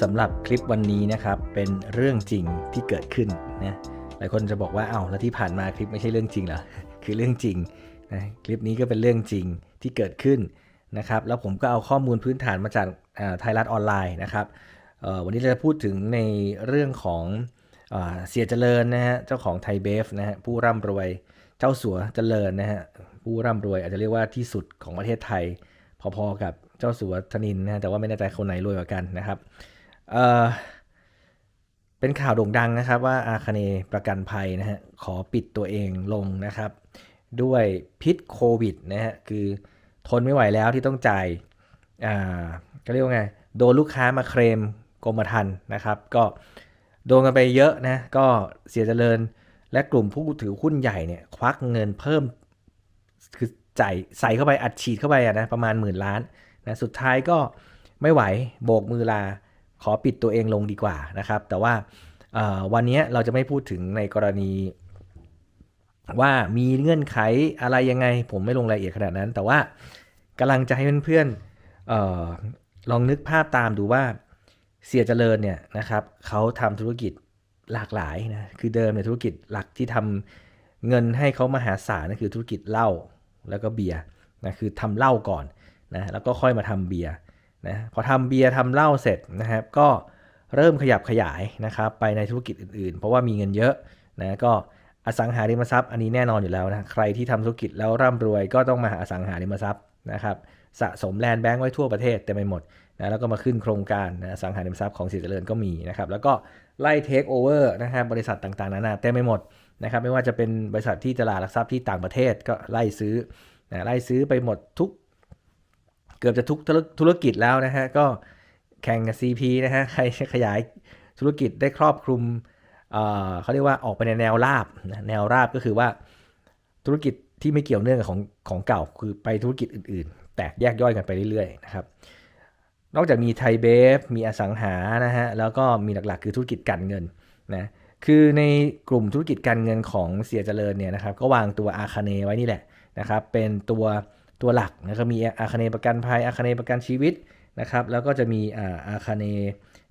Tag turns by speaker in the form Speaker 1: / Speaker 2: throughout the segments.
Speaker 1: สำหรับคลิปวันนี้นะครับเป็นเรื่องจริงที่เกิดขึ้นนะหลายคนจะบอกว่าเอ้าแล้วที่ผ่านมาคลิปไม่ใช่เรื่องจริงเหรอคือเรื่องจริงนะคลิปนี้ก็เป็นเรื่องจริงที่เกิดขึ้นนะครับแล้วผมก็เอาข้อมูลพื้นฐานมาจากไทยรัฐออนไลน์นะครับวันนี้เราจะพูดถึงในเรื่องของเอเสียเจริญนะฮะเจ้าของไทยเบฟนะฮะผู้ร่ำรวยเจ้าสัวเจริญนะฮะผู้ร่ำรวยอาจจะเรียกว่าที่สุดของประเทศไทย พอๆกับเจ้าสัวธนินนะฮะแต่ว่าไม่แน่ใจคนไหนรวยกว่ากันนะครับ เอ่อเป็นข่าวโด่งดังนะครับว่าอาคเนประกันภัยนะฮะขอปิดตัวเองลงนะครับ ด้วยพิษโควิดนะฮะคือทนไม่ไหวแล้วที่ต้องจ่ายอ่าก็เรียกว่าไงโดนลูกค้ามาเคลมกรมธรรม์นะครับ ก็โดนกันไปเยอะนะก็เสียเจริญและกลุ่มผู้ถือหุ้นใหญ่เนี่ยควักเงินเพิ่มคือจ่ายใส่เข้าไปอัดฉีดเข้าไปอะนะประมาณหมื่นล้านนะสุดท้ายก็ไม่ไหวโบกมือลา ขอปิดตัวเองลงดีกว่านะครับ แต่ว่าวันนี้เราจะไม่พูดถึงในกรณีว่ามีเงื่อนไขอะไรยังไง ผมไม่ลงรายละเอียดขนาดนั้น แต่ว่ากำลังจะให้เพื่อนๆออลองนึกภาพตามดูว่าเสียเจริญเนี่ยนะครับเขาทำธุรกิจหลากหลายนะคือเดิมในยธุรกิจหลักที่ทำเงินให้เขามหาศาลนั่นคือธุรกิจเหล้าแล้วก็เบียร์นะคือทำเหล้าก่อนนะแล้วก็ค่อยมาทำเบียร์ นะพอทำเบียร์ทำเหล้าเสร็จนะครับ ก็เริ่มขยับขยายนะครับไปในธุรกิจอื่นๆ เพราะว่ามีเงินเยอะนะก็อสังหาริมทรัพย์อันนี้แน่นอนอยู่แล้วนะใครที่ทำธุรกิจแล้วร่ำรวยก็ต้องมาหาอสังหาริมทรัพย์นะครับสะสมแลนด์แบงก์ไว้ทั่วประเทศเต็มไปหมดนะแล้วก็มาขึ้นโครงการนะอสังหาริมทรัพย์ของสิเจริญก็มีนะครับแล้วก็ไล่เทคโอเวอร์นะครับบริษัทต่างๆนานาเต็มไปหมดนะครับไม่ว่าจะเป็นบริษัทที่ตลาดหลักทรัพย์ที่ต่างประเทศก็ไล่ซื้อนะไล่ซื้อไปหมดทุก เกือบจะทุกธุรกิจแล้วนะฮะ ก็แข่งกับ CP นะฮะ ใครขยายธุรกิจได้ครอบคลุมเเขาเรียกว่าออกไปในแนวราบนะแนวราบก็คือว่าธุรกิจที่ไม่เกี่ยวเนื่องกับของของเก่า คือไปธุรกิจอื่นๆ แตกแยกย่อยกันไปเรื่อยๆนะครับ นอกจากมีไทยเบฟ มีอสังหานะฮะ แล้วก็มีหลักๆ คือธุรกิจการเงินนะ คือในกลุ่มธุรกิจการเงินของเสียเจริญเนี่ยนะครับ ก็วางตัวอาคาเนไว้นี่แหละนะครับ เป็นตัว ตัวหลักนะครับมีอาคาเนประกันภัยอาคาเนประกันชีวิตนะครับ แล้วก็จะมีอาคาเน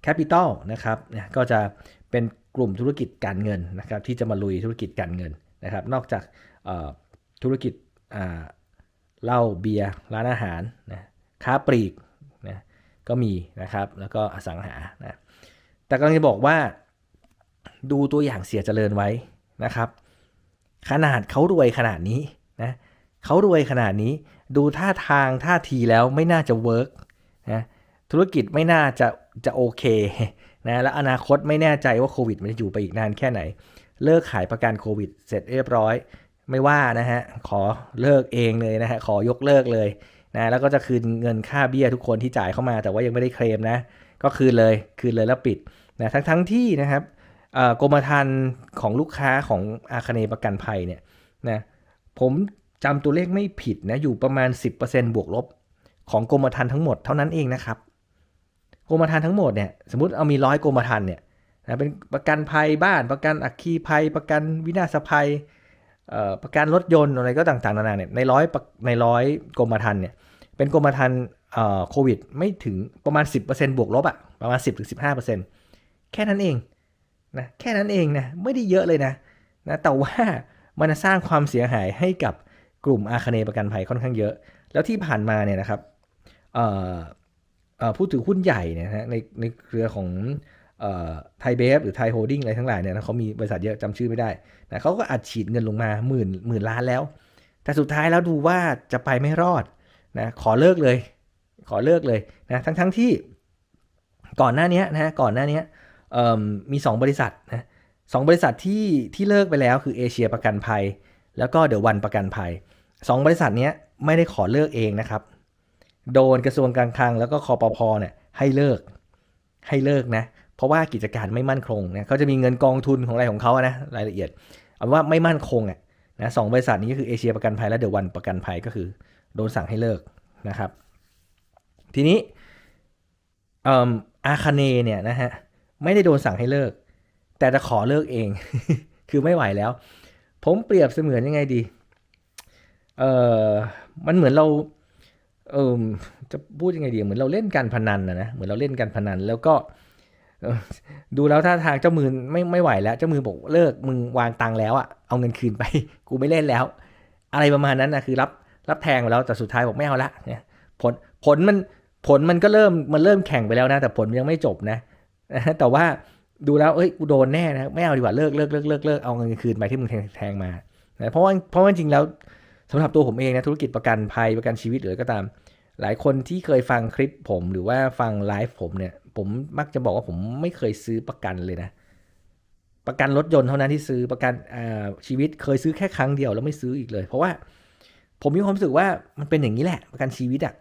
Speaker 1: แคปิตอลนะครับเนี่ยก็จะเป็นกลุ่มธุรกิจการเงินนะครับที่จะมาลุยธุรกิจการเงินนะครับ นอกจากธุรกิจเหล้าเบียร์ร้านอาหารนะค้าปลีกนะก็มีนะครับ แล้วก็อสังหานะแต่กำลังจะบอกว่าดูตัวอย่างเสียเจริญไว้นะครับ ขนาดเขารวยขนาดนี้นะ เขารวยขนาดนี้ ดูท่าทางท่าทีแล้วไม่น่าจะเวิร์กนะธุรกิจไม่น่าจะจะโอเคนะและอนาคตไม่แน่ใจว่าโควิดมันจะอยู่ไปอีกนานแค่ไหน เลิกขายประกันโควิด เสร็จเรียบร้อย ไม่ว่านะฮะขอเลิกเองเลยนะฮะขอยกเลิกเลยนะแล้วก็จะคืนเงินค่าเบี้ยทุกคนที่จ่ายเข้ามา แต่ว่ายังไม่ได้เคลมนะ ก็คืนเลยคืนเลยแล้วปิดนะทั้งทั้งที่นะครับกรมธรรม์ของลูกค้าของอาคเนประกันภัยเนี่ยนะผม จำตัวเลขไม่ผิดนะอยู่ประมาณ 10%บวกลบ ของกรมธรรม์ทั้งหมดเท่านั้นเองนะครับกรมธรรม์ทั้งหมดเนี่ยสมมติเอามีร้อยกรมธรรม์เนี่ยนะเป็นประกันภัยบ้านประกันอัคคีภัย ประกันวินาศภัยประกันรถยนต์อะไรก็ต่างๆนานาเนี่ยในร้อยในร้อยกรมธรรม์เนี่ยเป็นกรมธรรม์โควิดไม่ถึงประมาณ 10%บวกลบอะประมาณ 10-15%แค่นั้นเองนะแค่นั้นเองนะไม่ได้เยอะเลยนะนะแต่ว่ามันสร้างความเสียหายให้กับ กลุ่มอาคเนประกันภัยค่อนข้างเยอะ แล้วที่ผ่านมาเนี่ยนะครับผู้ถือหุ้นใหญ่เนี่ยนะในในเครือของไทยเบฟหรือไทยโฮดดิ้งอะไรทั้งหลายเนี่ยเขามีบริษัทเยอะจำชื่อไม่ได้นะเขาก็อัดฉีดเงินลงมาหมื่นหมื่นล้านแล้ว แต่สุดท้ายแล้วดูว่าจะไปไม่รอดนะขอเลิกเลย ขอเลิกเลยนะทั้งทั้งที่ก่อนหน้านี้นะก่อนหน้านี้มี 2 บริษัทนะสบริษัทที่ที่เลิกไปแล้วคือเอเชียประกันภัย แล้วก็เดอะวันประกันภัย 2 บริษัทนี้ไม่ได้ขอเลิกเองนะครับ โดนกระทรวงการคลังแล้วก็คอปพอเนี่ยให้เลิกให้เลิกนะ เพราะว่ากิจการไม่มั่นคงเนี่ยเขาจะมีเงินกองทุนของอะไรของเขานะรายละเอียดเอาว่าไม่มั่นคงอะนะสองบริษัทนี้ก็คือเอเชียประกันภัยและเดอะวันประกันภัยก็คือ โดนสั่งให้เลิกนะครับ ทีนี้อาคาเนเนี่ยนะฮะไม่ได้โดนสั่งให้เลิก แต่จะขอเลิกเอง คือไม่ไหวแล้ว ผมเปรียบเสมือนยังไงดี เออมันเหมือนเรา เออจะพูดยังไงดี เหมือนเราเล่นการพนันนะนะ เหมือนเราเล่นการพนัน แล้วก็ดูแล้วถ้าทางเจ้ามือไม่ไม่ไหวแล้ว เจ้ามือบอกเลิก มึงวางตังค์แล้วอะเอาเงินคืนไป กูไม่เล่นแล้ว อะไรประมาณนั้นนะคือรับรับแทงไปแล้ว แต่สุดท้ายบอกไม่เอาละเนี่ย ผลผลมันผลมันก็เริ่มมันเริ่มแข่งไปแล้วนะ แต่ผลยังไม่จบนะ แต่ว่า ดูแล้วเอ้ยกูโดนแน่นะไม่เอาดีกว่าเลิกเลิกเลิกเลิกเลิกเอาเงินคืนไปที่มึงแทงมานะเพราะว่าเพราะว่าจริงแล้วสำหรับตัวผมเองนะธุรกิจประกันภัยประกันชีวิตหรือะไรก็ตาม หลายคนที่เคยฟังคลิปผมหรือว่าฟังไลฟ์ผมเนี่ย ผมมักจะบอกว่าผมไม่เคยซื้อประกันเลยนะ ประกันรถยนต์เท่านั้นที่ซื้อประกันชีวิตเคยซื้อแค่ครั้งเดียวแล้วไม่ซื้ออีกเลย เพราะว่าผมมีความรู้สึกว่ามันเป็นอย่างนี้แหละ ประกันชีวิตอะ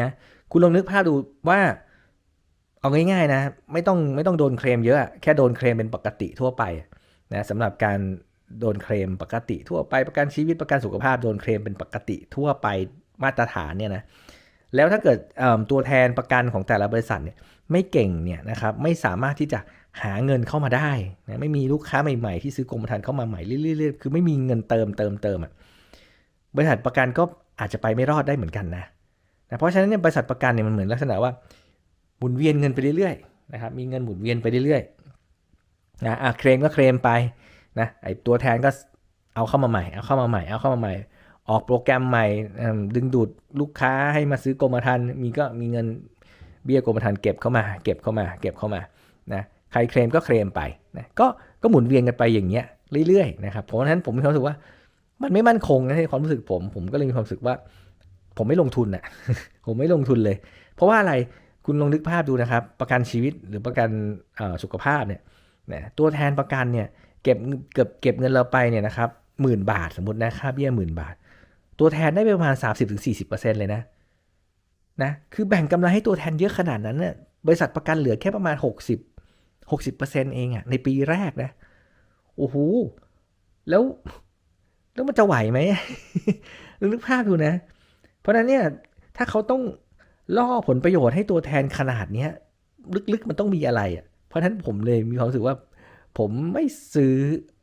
Speaker 1: นะคุณลองนึกภาพดูว่า เอาง่ายๆนะ ไม่ต้องไม่ต้องโดนเคลมเยอะ แค่โดนเคลมเป็นปกติทั่วไปนะสำหรับการโดนเคลมปกติทั่วไปประกันชีวิตประกันสุขภาพโดนเคลมเป็นปกติทั่วไปมาตรฐานเนี่ยนะแล้วถ้าเกิดตัวแทนประกันของแต่ละบริษัทเนี่ยไม่เก่งเนี่ยนะครับไม่สามารถที่จะหาเงินเข้ามาได้นะไม่มีลูกค้าใหม่ๆ ที่ซื้อกรมธรรม์เข้ามาใหม่เรื่อยๆคือไม่มีเงินเติมเติมเติมอะบริษัทประกันก็อาจจะไปไม่รอดได้เหมือนกันนะนะเพราะฉะนั้นเนี่ยบริษัทประกันเนี่ยมันเหมือนลักษณะว่า หมุนเวียนเงินไปเรื่อยๆนะครับมีเงินหมุนเวียนไปเรื่อยๆนะอะเคลมก็เคลมไปนะไอตัวแทนก็เอาเข้ามาใหม่เอาเข้ามาใหม่เอาเข้ามาใหม่ ออกโปรแกรมใหม่ดึงดูดลูกค้าให้มาซื้อกรมธรรม์มีก็มีเงินเบี้ยกรมธรรม์เก็บเข้ามา เก็บเข้ามา เก็บเข้ามานะใครเคลมก็เคลมไปนะก็ก็หมุนเวียนกันไปอย่างเงี้ยเรื่อยๆนะครับเพราะฉะนั้นผมมีความรู้สึกว่ามันไม่มั่นคงนะในความรู้สึกผม ผมก็เลยมีความรู้สึกว่า ผมไม่ลงทุนอะผมไม่ลงทุนเลย เพราะว่าอะไร คุณลองนึกภาพดูนะครับ ประกันชีวิตหรือประกันสุขภาพเนี่ยนะตัวแทนประกันเนี่ยเก็บเก็บเก็บเงินเราไปเนี่ยนะครับหมื่นบาทสมมตินะค่าเบี้ยหมื่นบาท ตัวแทนได้ประมาณ 30-40%เลยนะนะคือแบ่งกำไรให้ตัวแทนเยอะขนาดนั้นเนี่ยบริษัทประกันเหลือแค่ประมาณ 60 60%เองอะในปีแรกนะโอ้โหแล้วแล้วมันจะไหวไหมนึกภาพดูนะ เพราะนั้นเนี่ยถ้าเขาต้อง ล่อผลประโยชน์ให้ตัวแทนขนาดเนี้ยลึกๆมันต้องมีอะไรอะ เพราะฉะนั้นผมเลยมีความรู้สึกว่า ผมไม่ซื้อ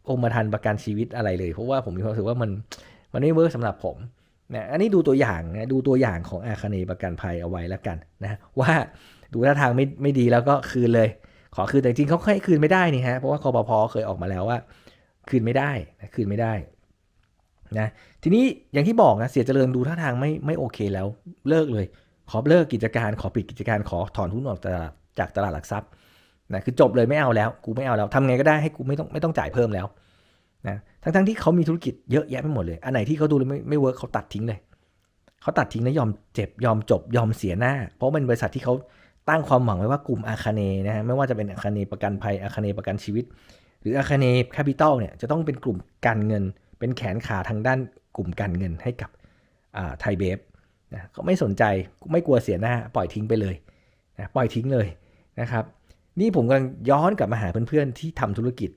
Speaker 1: กรมธรรม์ประกันชีวิตอะไรเลย เพราะว่าผมมีความรู้สึกว่ามันมันไม่เวิร์กสำหรับผมนะอันนี้ดูตัวอย่างนะดูตัวอย่างของอาคเนประกันภัยเอาไว้แล้วกันนะว่าดูท่าทางไม่ไม่ดีแล้วก็คืนเลย ขอคืนแต่จริงเขาให้คืนไม่ได้นี่ฮะเพราะว่าคอปพอเคยออกมาแล้วว่า คืนไม่ได้นะคืนไม่ได้นะทีนี้อย่างที่บอกนะเสียเจริญดูท่าทางไม่ไม่โอเคแล้วเลิกเลย ขอเลิกกิจการขอปิดกิจการขอถอนหุ้นออกจากตลาดหลักทรัพย์นะคือจบเลยไม่เอาแล้ว กูไม่เอาแล้วทำไงก็ได้ให้กูไม่ต้องไม่ต้องจ่ายเพิ่มแล้วนะทั้งทั้งที่เขามีธุรกิจเยอะแยะไปหมดเลย อันไหนที่เขาดูแล้วไม่ไม่เวิร์กเขาตัดทิ้งเลยเขาตัดทิ้งแล้วยอมเจ็บยอมจบยอมเสียหน้า เพราะเป็นบริษัทที่เขาตั้งความหวังไว้ว่ากลุ่มอาคาเนนะฮะไม่ว่าจะเป็นอาคาเนประกันภัยอาคาเนประกันชีวิต หรืออาคาเนแคปิตอลเนี่ยจะต้องเป็นกลุ่มการเงิน เป็นแขนขาทางด้านกลุ่มการเงินให้กับไทยเบฟ นะเขาไม่สนใจไม่กลัวเสียหน้าปล่อยทิ้งไปเลยนะปล่อยทิ้งเลยนะครับ นี่ผมกำลังย้อนกลับมาหาเพื่อนๆที่ทำธุรกิจ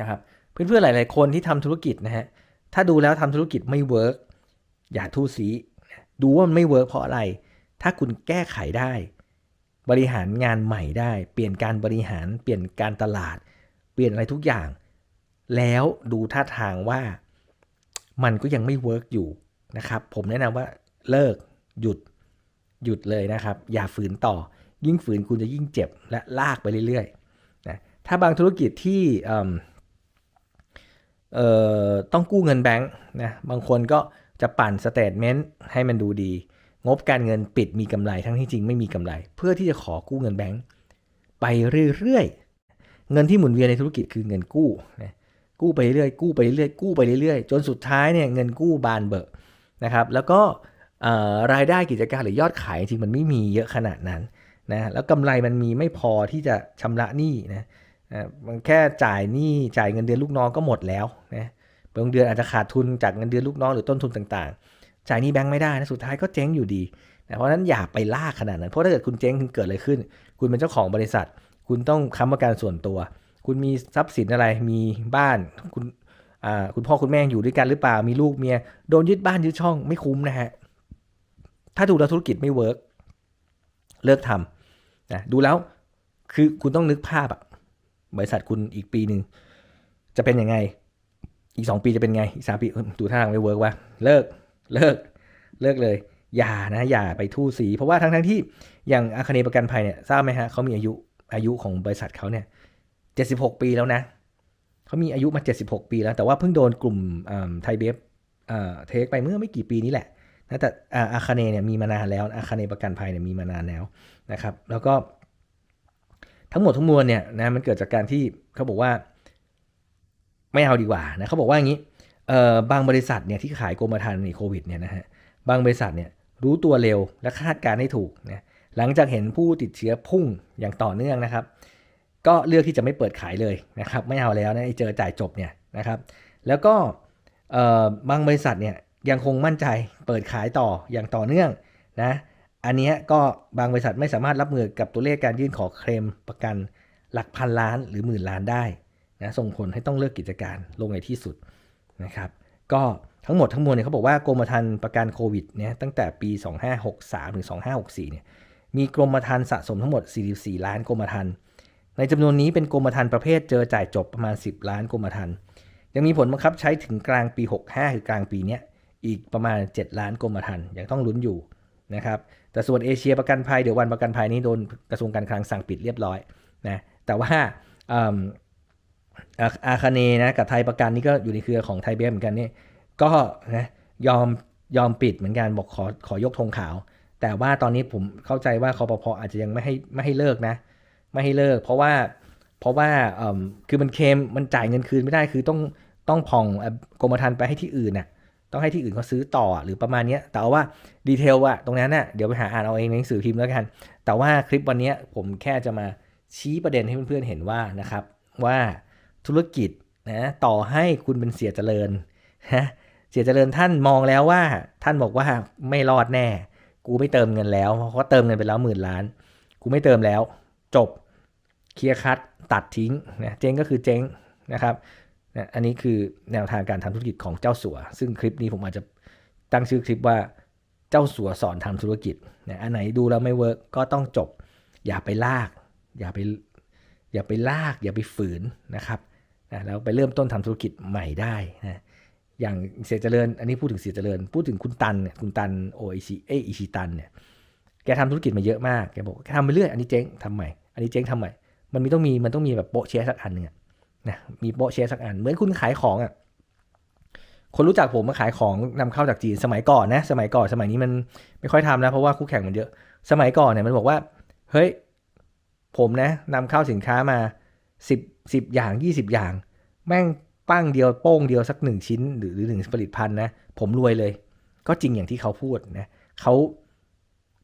Speaker 1: นะครับเพื่อนๆหลาย ๆ คนที่ทำธุรกิจนะฮะถ้าดูแล้วทำธุรกิจไม่เวิร์กอย่าทูสีดูว่ามันไม่เวิร์กเพราะอะไร ถ้าคุณแก้ไขได้ บริหารงานใหม่ได้ เปลี่ยนการบริหารเปลี่ยนการตลาด เปลี่ยนอะไรทุกอย่าง แล้วดูท่าทางว่ามันก็ยังไม่เวิร์กอยู่ นะครับ ผมแนะนำว่าเลิกหยุดหยุดเลยนะครับ อย่าฝืนต่อ ยิ่งฝืนคุณจะยิ่งเจ็บและลากไปเรื่อยๆนะถ้าบางธุรกิจที่ต้องกู้เงินแบงค์นะบางคนก็จะปั่นสเตทเมนต์ให้มันดูดี งบการเงินปิดมีกำไรทั้งที่จริงไม่มีกำไร เพื่อที่จะขอกู้เงินแบงค์ไปเรื่อยๆ เงินที่หมุนเวียนในธุรกิจคือเงินกู้นะกู้ไปเรื่อยกู้ไปเรื่อยกู้ไปเรื่อยจนสุดท้ายเนี่ยเงินกู้บานเบิก นะครับ แล้วก็รายได้กิจการหรือยอดขายจริงมันไม่มีเยอะขนาดนั้นนะแล้วกำไรมันมีไม่พอที่จะชำระหนี้นะมันแค่จ่ายหนี้จ่ายเงินเดือนลูกน้องก็หมดแล้วนะบางเดือนอาจจะขาดทุนจากเงินเดือนลูกน้องหรือต้นทุนต่างๆ จ่ายหนี้แบงค์ไม่ได้นะสุดท้ายก็เจ๊งอยู่ดีนะเพราะฉะนั้นอย่าไปลากขนาดนั้น เพราะถ้าเกิดคุณเจ๊งคุณเกิดอะไรขึ้น คุณเป็นเจ้าของบริษัท คุณต้องค้ำประกันส่วนตัว คุณมีทรัพย์สินอะไรมีบ้าน คุณ คุณพ่อคุณแม่อยู่ด้วยกันหรือเปล่ามีลูกเมียโดนยึดบ้านยึดช่องไม่คุ้มนะฮะถ้าดูแล้วธุรกิจไม่เวิร์กเลิกทำนะดูแล้วคือคุณต้องนึกภาพอะบริษัทคุณอีกปีหนึ่งจะเป็นยังไง อีกสองปีจะเป็นไงอีกสามปีดูท่าทางไม่เวิร์กว่าเลิกเลิกเลิกเลย อย่านะอย่าไปทู่สี เพราะว่าทั้งทั้งที่อย่างอาคเนย์ประกันภัยเนี่ยทราบไหมฮะเขามีอายุอายุของบริษัทเขาเนี่ย76 ปีแล้วนะ เขามีอายุมา 76 ปีแล้ว แต่ว่าเพิ่งโดนกลุ่มไทยเบฟเทคไปเมื่อไม่กี่ปีนี้แหละนะแต่อาคาเนเนี่ยมีมานานแล้วอาคาเนประกันภัยเนี่ยมีมานานแล้วนะครับ แล้วก็ทั้งหมดทั้งมวลเนี่ยนะมันเกิดจากการที่เขาบอกว่า ไม่เอาดีกว่านะเขาบอกว่าอย่างนี้เอ่อบางบริษัทเนี่ยที่ขายกรมธรรม์ในโควิดเนี่ยนะฮะบางบริษัทเนี่ยรู้ตัวเร็วและคาดการณ์ให้ถูกนะหลังจากเห็นผู้ติดเชื้อพุ่งอย่างต่อเนื่องนะครับ ก็เลือกที่จะไม่เปิดขายเลยนะครับไม่เอาแล้วนะเจอจ่ายจบเนี่ยนะครับแล้วก็บางบริษัทเนี่ยยังคงมั่นใจเปิดขายต่ออย่างต่อเนื่องนะอันนี้ก็บางบริษัทไม่สามารถรับมือกับตัวเลขการยื่นขอเคลมประกันหลักพันล้านหรือหมื่นล้านได้นะส่งผลให้ต้องเลิกกิจการลงในที่สุดนะครับก็ทั้งหมดทั้งมวลเนี่ยเขาบอกว่ากรมธรรม์ประกันโควิดเนี่ยตั้งแต่ปี 2563 ถึง 2564 เนี่ยมีกรมธรรม์สะสมทั้งหมด 44 ล้านกรมธรรม์ ในจำนวนนี้เป็นกรมธรรม์ประเภทเจอจ่ายจบประมาณ 10 ล้านกรมธรรม์ยังมีผลบังคับใช้ถึงกลางปี 65 คือกลางปีนี้อีกประมาณ 7 ล้านกรมธรรม์ยังต้องลุ้นอยู่นะครับแต่ส่วนเอเชียประกันภัยเดี๋ยววันประกันภัยนี้โดนกระทรวงการคลังสั่งปิดเรียบร้อยนะแต่ว่าอาอาคาเนนะกับไทยประกันนี่ก็อยู่ในเครือของไทยเบฟเหมือนกันนี่ก็นะยอมยอมปิดเหมือนกันบอกขอขอยกธงขาว แต่ว่าตอนนี้ผมเข้าใจว่าคอปพออาจจะยังไม่ให้ไม่ให้เลิกนะ ไม่ให้เลิก เพราะว่าเพราะว่าคือมันเคมมันจ่ายเงินคืนไม่ได้คือต้องต้องผ่องกรมธรรม์ไปให้ที่อื่นน่ะต้องให้ที่อื่นเขาซื้อต่อหรือประมาณนี้แต่ว่าดีเทลอะตรงนั้นน่ะเดี๋ยวไปหาอ่านเอาเองในหนังสือพิมพ์แล้วกัน แต่ว่าคลิปวันนี้ผมแค่จะมาชี้ประเด็นให้เพื่อนๆเห็นว่านะครับว่าธุรกิจนะต่อให้คุณเป็นเสียเจริญนะเสียเจริญท่านมองแล้วว่า ท่านบอกว่าไม่รอดแน่ กูไม่เติมเงินแล้วเพราะเขาเติมเงินไปแล้วหมื่นล้าน กูไม่เติมแล้ว จบเคลียร์คัดตัดทิ้งนะเจ๊งก็คือเจ๊งนะครับนะอันนี้คือแนวทางการทำธุรกิจของเจ้าสัว ซึ่งคลิปนี้ผมอาจจะตั้งชื่อคลิปว่าเจ้าสัวสอนทำธุรกิจนะอันไหนดูแล้วไม่เวิร์กก็ต้องจบ อย่าไปลาก อย่าไปอย่าไปลาก อย่าไปฝืนนะครับนะแล้วไปเริ่มต้นทำธุรกิจใหม่ได้นะอย่างเสียเจริญ อันนี้พูดถึงเสียเจริญ พูดถึงคุณตันเนี่ยคุณตันโออิชิเออิชิตันเนี่ย แกทำธุรกิจมาเยอะมาก แกบอกแกทำไปเรื่อย อันนี้เจ๊งทำใหม่ อันนี้เจ๊งทำใหม่ มันมีต้องมี มันต้องมีแบบโปะเชร์สักอันหนึ่งอะนะ มีโปะเชร์สักอัน เหมือนคุณขายของอะ คนรู้จักผมมาขายของนำเข้าจากจีนสมัยก่อนนะ สมัยก่อน สมัยนี้มันไม่ค่อยทำแล้วเพราะว่าคู่แข่งมันเยอะ สมัยก่อนเนี่ยมันบอกว่า เฮ้ย ผมนะนำเข้าสินค้ามาสิบสิบอย่างยี่สิบอย่าง แม่งปั้งเดียวโป้งเดียวสักหนึ่งชิ้น หรือหรือหนึ่งผลิตภัณฑ์นะ ผมรวยเลย ก็จริงอย่างที่เขาพูดนะเขา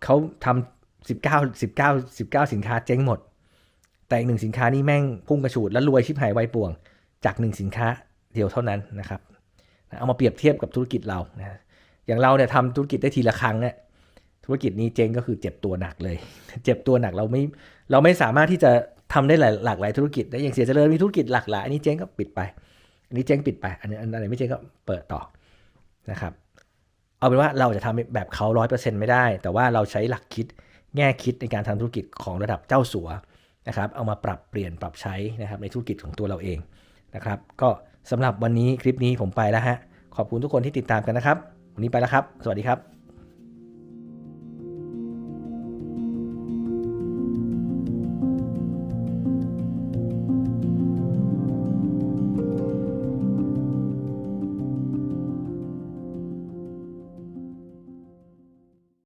Speaker 1: เขาทำสิบเก้าสิบเก้าสิบเก้าสินค้าเจ๊งหมด แต่อีกหนึ่งสินค้านี่แม่งพุ่งกระฉูดแล้วรวยชิบหายไวป่วง จากหนึ่งสินค้าเดียวเท่านั้นนะครับเอามาเปรียบเทียบกับธุรกิจเรานะอย่างเราเนี่ยทำธุรกิจได้ทีละครั้งเนี่ยธุรกิจนี้เจ๊งก็คือเจ็บตัวหนักเลย เจ็บตัวหนักเราไม่เราไม่สามารถที่จะทำได้หลายหลากหลายธุรกิจได้อย่างเสียเจริญมีธุรกิจหลากหลายอันนี้เจ๊งก็ปิดไป อันนี้เจ๊งปิดไป อันนี้อันไหนไม่เจ๊งก็เปิดต่อนะครับ เอาเป็นว่าเราจะทำแบบเขาร้อยเปอร์เซ็นต์ไม่ได้ แต่ว่าเราใช้หลักคิดแง่คิดในการทำธุรกิจของระดับเจ้าสัวนะครับ เอามาปรับเปลี่ยนปรับใช้นะครับในธุรกิจของตัวเราเองนะครับ ก็สำหรับวันนี้คลิปนี้ผมไปแล้วฮะ ขอบคุณทุกคนที่ติดตามกันนะครับ วันนี้ไปแล้วครับ สวัสดีครับ